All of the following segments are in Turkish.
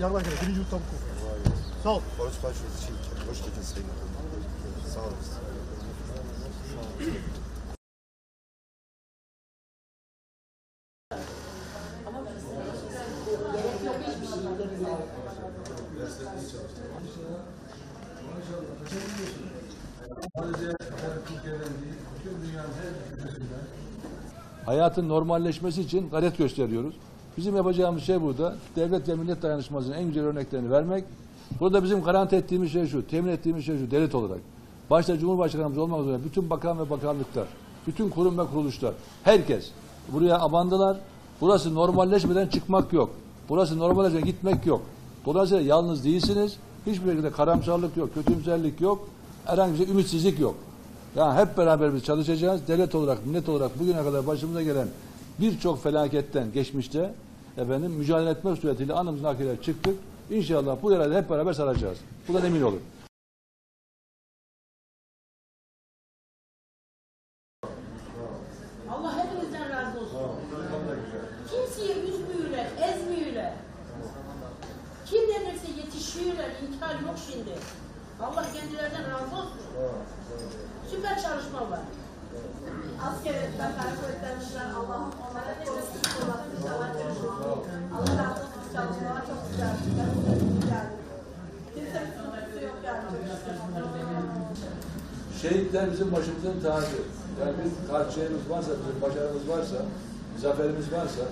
yaklaş gel. Birinci yurttan bu. Sağ ol. Barış başvurması için hoş geldiniz Sayın. Sağ olun. hayatın normalleşmesi için gayret gösteriyoruz. Bizim yapacağımız şey burada devlet ve millet dayanışmasının en güzel örneklerini vermek. Burada bizim garanti ettiğimiz şey şu, temin ettiğimiz şey şu devlet olarak. Başta Cumhurbaşkanımız olmak üzere bütün bakan ve bakanlıklar, bütün kurum ve kuruluşlar, herkes buraya abandılar. Burası normalleşmeden çıkmak yok. Burası normalleşmeden gitmek yok. Dolayısıyla yalnız değilsiniz. Hiçbir şekilde karamsarlık yok, kötümserlik yok. Herhangi bir şey, ümitsizlik yok. Yani hep beraber biz çalışacağız. Devlet olarak, millet olarak bugüne kadar başımıza gelen birçok felaketten geçmişte efendim mücadele etmek suretiyle anımızın akıyla çıktık. İnşallah bu yarayı hep beraber saracağız. Bundan emin olun. Allah hepinizden razı olsun. Kimseyi üzmüyorlar, ezmiyorlar. Kim denirse yetişiyorlar, inkar yok şimdi. Allah kendilerinden razı olsun. Süper çalışma var. Asker kuvvetlenmişler. Allah'ım onlara korusun. korusun. İnşallah görüşürüz. Allah razı olsun. Çalışmalar çok güzel. Yani. Kimse bir sıkıntısı yok yani. Şehitler bizim başımızın tacı. Yani bir karşıyemiz varsa, bizim başarımız varsa, zaferimiz varsa,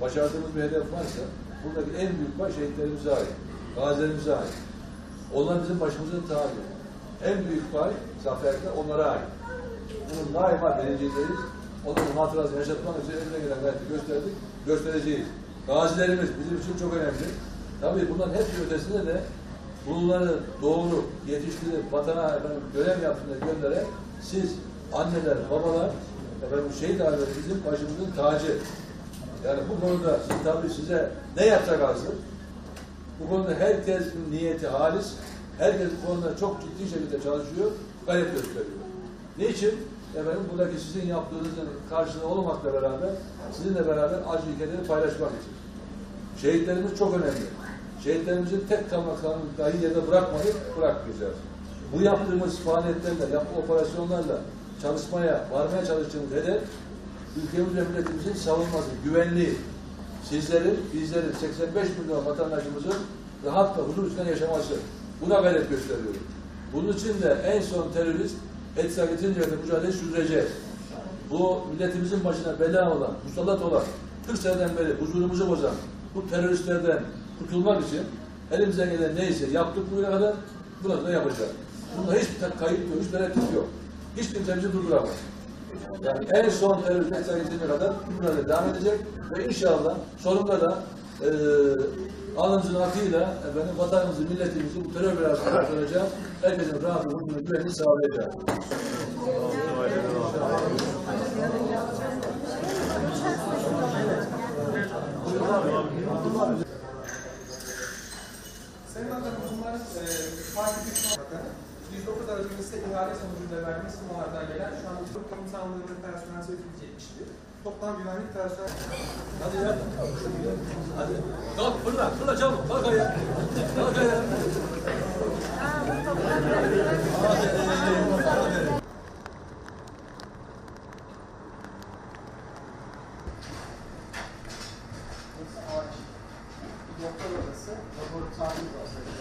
başardığımız bir hedef varsa, buradaki en büyük baş şehitlerimize ait, gazilerimize ait. Onlar bizim başımızın tacı. En büyük pay, zaferde onlara ait. Bunun daima bilincindeyiz. Onların hatırasını yaşatmak için eline gelen gayreti gösterdik, göstereceğiz. Gazilerimiz bizim için çok önemli. Tabii bunların hepsi ötesinde de bunları doğru yetiştirip vatana efendim, görev yaptığında gönderen siz anneler, babalar efendim, şehit abiler bizim başımızın tacı. Yani bu konuda tabii size ne yapacak hazır? Bu konuda herkesin niyeti halis, herkes bu konuda çok ciddi şekilde çalışıyor, gayret gösteriyor. Niçin? Efendim buradaki sizin yaptığınızın karşılığı olmakla beraber sizinle beraber acı kederi paylaşmak için. Şehitlerimiz çok önemli. Şehitlerimizin tek kalmaklarını dahi yerde bırakmayıp bırakmayacağız. Bu yaptığımız faaliyetlerle, yaptığı operasyonlarla çalışmaya, varmaya çalıştığımız hedef ülkemiz ve milletimizin savunması, güvenliği, sizlerin, bizlerin, 85 milyon vatandaşımızın rahat ve huzur içinde yaşaması. Buna gayret gösteriyoruz. Bunun için de en son terörist etkisi getirince mücadele sürdüreceğiz. Bu milletimizin başına bela olan, musallat olan, 40 seneden beri huzurumuzu bozan bu teröristlerden kurtulmak için elimizden gelen neyse yaptık bugüne kadar bunu da yapacağız. Bunda hiçbir kayıp hiçbir tereddüt yok. Hiç kimse bizi durduramaz. Yani en son etkisi getirince kadar bunlara devam edecek ve inşallah sonunda da eee alnımızın akıyla efendim, vatanımızı, milletimizi bu terör belasından kurtaracağız. Herkesin rahatı, huzurunu, güvenini sağlayacağız. Bakanım, bunlar e, farklı bir Bakanı. 109 aracımızda ihale sonucunda verdiğimiz sumalardan gelen şu an Türk Kamu Sağlığı'nın personel 171. Toplam güvenlik personel Hadi ya. Hadi. Kalk fırla, fırla çabuk. Kalk ayağa. Kalk ayağa. doktor odası, laboratuvarımız var.